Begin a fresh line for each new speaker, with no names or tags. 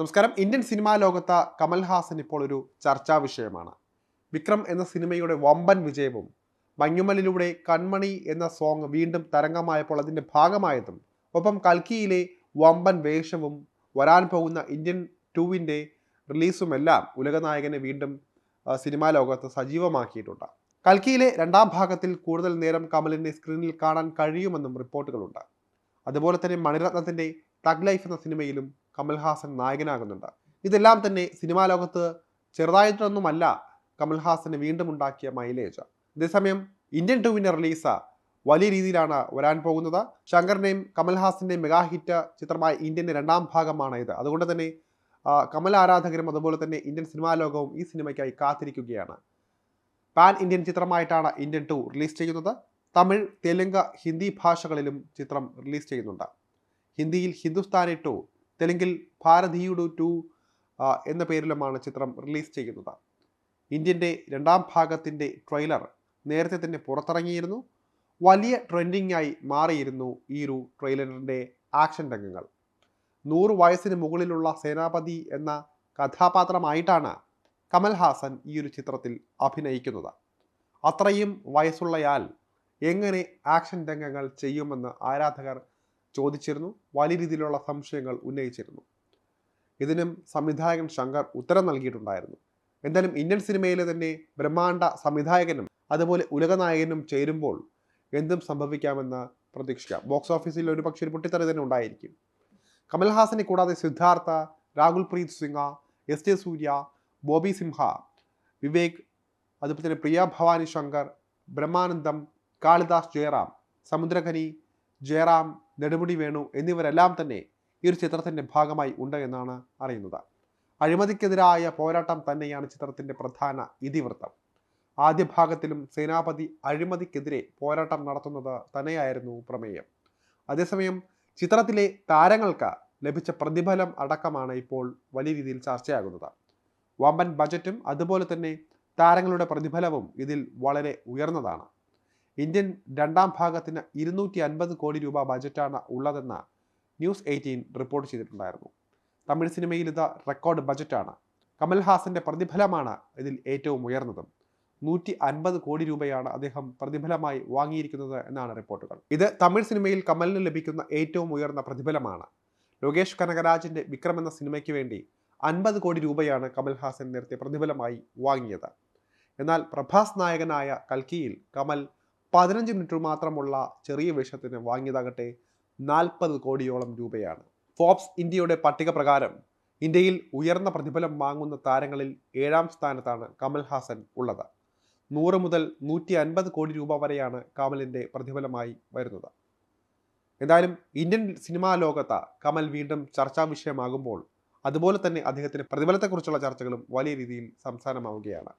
നമസ്കാരം. Indian cinema ലോകത്ത് കമൽഹാസൻ ഇപ്പോൾ ഒരു ചർച്ചാ വിഷയമാണ്. വിക്രം എന്ന സിനിമയുടെ വമ്പൻ വിജയവും മഞ്ഞുമലിലൂടെ കൺമണി എന്ന സോങ് വീണ്ടും തരംഗമായപ്പോൾ അതിന്റെ ഭാഗമായതും ഒപ്പം കൽക്കിയിലെ വമ്പൻ വേഷവും വരാൻ പോകുന്ന ഇന്ത്യൻ ടൂവിന്റെ റിലീസുമെല്ലാം ഉലകനായകനെ വീണ്ടും സിനിമാ ലോകത്ത് സജീവമാക്കിയിട്ടുണ്ട്. കൽക്കിയിലെ രണ്ടാം ഭാഗത്തിൽ കൂടുതൽ നേരം കമലിനെ സ്ക്രീനിൽ കാണാൻ കഴിയുമെന്നും റിപ്പോർട്ടുകളുണ്ട്. അതുപോലെ തന്നെ മണിരത്നത്തിന്റെ തഗ് ലൈഫ് എന്ന സിനിമയിലും കമൽഹാസൻ നായകനാകുന്നുണ്ട്. ഇതെല്ലാം തന്നെ സിനിമാ ലോകത്ത് ചെറുതായിട്ടൊന്നുമല്ല കമൽഹാസന് വീണ്ടും ഉണ്ടാക്കിയ മൈലേജ് അതേസമയം ഇന്ത്യൻ ടൂവിന്റെ റിലീസ് വലിയ രീതിയിലാണ് വരാൻ പോകുന്നത്. ശങ്കറിന്റെയും കമൽഹാസിന്റെയും മെഗാ ഹിറ്റ് ചിത്രമായ ഇന്ത്യന്റെ രണ്ടാം ഭാഗമാണ് ഇത്. അതുകൊണ്ട് തന്നെ കമൽ ആരാധകരും അതുപോലെ തന്നെ ഇന്ത്യൻ സിനിമാ ലോകവും ഈ സിനിമയ്ക്കായി കാത്തിരിക്കുകയാണ്. പാൻ ഇന്ത്യൻ ചിത്രമായിട്ടാണ് ഇന്ത്യൻ ടു റിലീസ് ചെയ്യുന്നത്. തമിഴ് തെലുങ്ക് ഹിന്ദി ഭാഷകളിലും ചിത്രം റിലീസ് ചെയ്യുന്നുണ്ട്. ഹിന്ദിയിൽ ഹിന്ദുസ്ഥാനി ടു തെലുങ്കിൽ ഭാരതീയുഡു ടു എന്ന പേരിലുമാണ് ചിത്രം റിലീസ് ചെയ്യുന്നത്. ഇന്ത്യന്റെ രണ്ടാം ഭാഗത്തിന്റെ ട്രെയിലർ നേരത്തെ തന്നെ പുറത്തിറങ്ങിയിരുന്നു. വലിയ ട്രെൻഡിങ്ങായി മാറിയിരുന്നു ഈ ഒരു ട്രെയിലറിന്റെ ആക്ഷൻ രംഗങ്ങൾ. നൂറ് വയസ്സിന് മുകളിലുള്ള സേനാപതി എന്ന കഥാപാത്രമായിട്ടാണ് കമൽഹാസൻ ഈ ഒരു ചിത്രത്തിൽ അഭിനയിക്കുന്നത്. അത്രയും വയസ്സുള്ളയാൾ എങ്ങനെ ആക്ഷൻ രംഗങ്ങൾ ചെയ്യുമെന്ന് ആരാധകർ ചോദിച്ചിരുന്നു. വലിയ രീതിയിലുള്ള സംശയങ്ങൾ ഉന്നയിച്ചിരുന്നു. ഇതിനും സംവിധായകൻ ശങ്കർ ഉത്തരം നൽകിയിട്ടുണ്ടായിരുന്നു. എന്തായാലും ഇന്ത്യൻ സിനിമയിലെ തന്നെ ബ്രഹ്മാണ്ട സംവിധായകനും അതുപോലെ ഉലകനായകനും ചേരുമ്പോൾ എന്തും സംഭവിക്കാമെന്ന് പ്രതീക്ഷിക്കാം. ബോക്സ് ഓഫീസിൽ ഒരു പക്ഷേ ഒരു പൊട്ടിത്തെറി തന്നെ ഉണ്ടായിരിക്കും. കമൽഹാസനെ കൂടാതെ സിദ്ധാർത്ഥ രാഹുൽ പ്രീത് സിംഗ എസ് ജെ സൂര്യ ബോബി സിംഹ വിവേക് അതുപോലെ തന്നെ പ്രിയ ഭവാനി ശങ്കർ ബ്രഹ്മാനന്ദം കാളിദാസ് ജയറാം സമുദ്രഖനി ജയറാം നെടുമുടി വേണു എന്നിവരെല്ലാം തന്നെ ഈ ഒരു ചിത്രത്തിന്റെ ഭാഗമായി ഉണ്ട് എന്നാണ് അറിയുന്നത്. അഴിമതിക്കെതിരായ പോരാട്ടം തന്നെയാണ് ചിത്രത്തിന്റെ പ്രധാന ഇതിവൃത്തം. ആദ്യ ഭാഗത്തിലും സേനാപതി അഴിമതിക്കെതിരെ പോരാട്ടം നടത്തുന്നത് തന്നെയായിരുന്നു പ്രമേയം. അതേസമയം ചിത്രത്തിലെ താരങ്ങൾക്ക് ലഭിച്ച പ്രതിഫലം അടക്കമാണ് ഇപ്പോൾ വലിയ രീതിയിൽ ചർച്ചയാകുന്നത്. വമ്പൻ ബജറ്റും അതുപോലെ തന്നെ താരങ്ങളുടെ പ്രതിഫലവും ഇതിൽ വളരെ ഉയർന്നതാണ്. ഇന്ത്യൻ രണ്ടാം ഭാഗത്തിന് ഇരുന്നൂറ്റി അൻപത് കോടി രൂപ ബജറ്റാണ് ഉള്ളതെന്ന് ന്യൂസ് എയ്റ്റീൻ റിപ്പോർട്ട് ചെയ്തിട്ടുണ്ടായിരുന്നു. തമിഴ് സിനിമയിൽ ഇത് റെക്കോർഡ് ബജറ്റാണ്. കമൽഹാസന്റെ പ്രതിഫലമാണ് ഇതിൽ ഏറ്റവും ഉയർന്നതും. നൂറ്റി അൻപത് കോടി രൂപയാണ് അദ്ദേഹം പ്രതിഫലമായി വാങ്ങിയിരിക്കുന്നത് എന്നാണ് റിപ്പോർട്ടുകൾ. ഇത് തമിഴ് സിനിമയിൽ കമലിന് ലഭിക്കുന്ന ഏറ്റവും ഉയർന്ന പ്രതിഫലമാണ്. ലോകേഷ് കനകരാജിന്റെ വിക്രം എന്ന സിനിമയ്ക്ക് വേണ്ടി അൻപത് കോടി രൂപയാണ് കമൽഹാസൻ നേരത്തെ പ്രതിഫലമായി വാങ്ങിയത്. എന്നാൽ പ്രഭാസ് നായകനായ കൽക്കിയിൽ കമൽ പതിനഞ്ച് മിനിറ്റ് മാത്രമുള്ള ചെറിയ വേഷത്തിന് വാങ്ങിയതാകട്ടെ നാൽപ്പത് കോടിയോളം രൂപയാണ്. ഫോബ്സ് ഇന്ത്യയുടെ പട്ടിക പ്രകാരം ഇന്ത്യയിൽ ഉയർന്ന പ്രതിഫലം വാങ്ങുന്ന താരങ്ങളിൽ ഏഴാം സ്ഥാനത്താണ് കമൽ ഹാസൻ ഉള്ളത്. നൂറ് മുതൽ നൂറ്റി അൻപത് കോടി രൂപ വരെയാണ് കമലിന്റെ പ്രതിഫലമായി വരുന്നത്. എന്തായാലും ഇന്ത്യൻ സിനിമാ ലോകത്ത് കമൽ വീണ്ടും ചർച്ചാ വിഷയമാകുമ്പോൾ അതുപോലെ തന്നെ അദ്ദേഹത്തിന്റെ പ്രതിഫലത്തെക്കുറിച്ചുള്ള ചർച്ചകളും വലിയ രീതിയിൽ സംസാരമാവുകയാണ്.